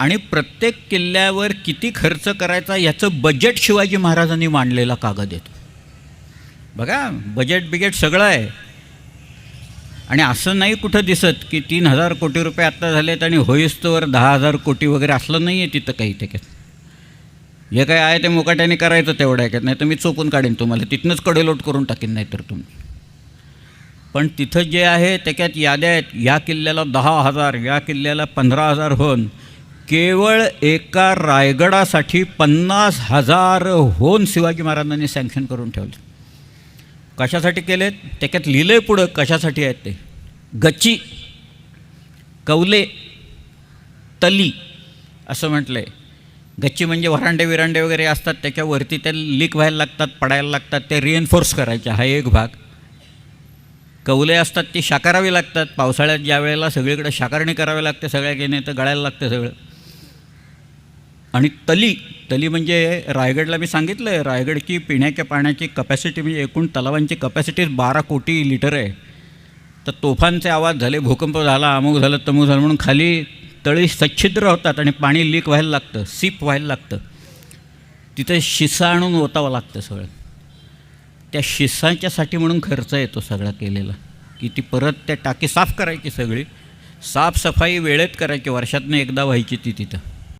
आणि प्रत्येक किल्ल्यावर किती खर्च करायचा याचं बजेट शिवाजी महाराजांनी मांडलेला कागद येतो बघा बजेट बिजेट सगळं आहे. आणि असं नाही कुठं दिसत की तीन हजार कोटी रुपये आत्ता झालेत आणि होईस्तोवर दहा हजार कोटी वगैरे असलं नाही आहे तिथं काही त्याच्यात जे काय आहे ते मुकाट्याने करायचं तेवढं आहे. नाही तर मी चोपून काढेन तुम्हाला. तिथनंच कडेलोट करून टाकेन नाही तर तुम्ही. पण तिथं जे आहे त्याच्यात याद्या आहेत. या किल्ल्याला दहा हजार या किल्ल्याला पंधरा हजार होऊन केवळ एका रायगडासाठी पन्नास हजार होऊन शिवाजी महाराजांनी सँक्शन करून ठेवले. कशासाठी केलेत? त्याच्यात लिहिलं पुढं कशासाठी आहेत ते. गच्ची कवले तली असं म्हटलं आहे गच्ची म्हणजे वरांडे विरांडे वगैरे असतात त्याच्यावरती ते लीक व्हायला लागतात पडायला लागतात ते रिएन्फोर्स करायचे हा एक भाग. कवले असतात ती शाकारावी लागतात. पावसाळ्यात ज्या वेळेला सगळीकडे शाकारणी करावी लागते सगळ्या घेणे तर गळायला लागतं सगळं. आणि तली तली म्हणजे रायगडला मी सांगितलं आहे रायगडची पिण्याच्या पाण्याची कपॅसिटी म्हणजे एकूण तलावांची कपॅसिटी बारा कोटी लिटर आहे. तर तोफांचे आवाज झाले भूकंप झाला अमुक झालं तमुक झालं म्हणून खाली तळी सच्छिद्र होतात आणि पाणी लीक व्हायला लागतं सीप व्हायला लागतं. तिथे शिसा आणून ओतावं लागतं सगळं. त्या शिसाच्यासाठी म्हणून खर्च येतो सगळा केलेला. की ती परत त्या टाकी साफ करायची सगळी साफसफाई वेळेत करायची वर्षातनं एकदा व्हायची ती तिथं.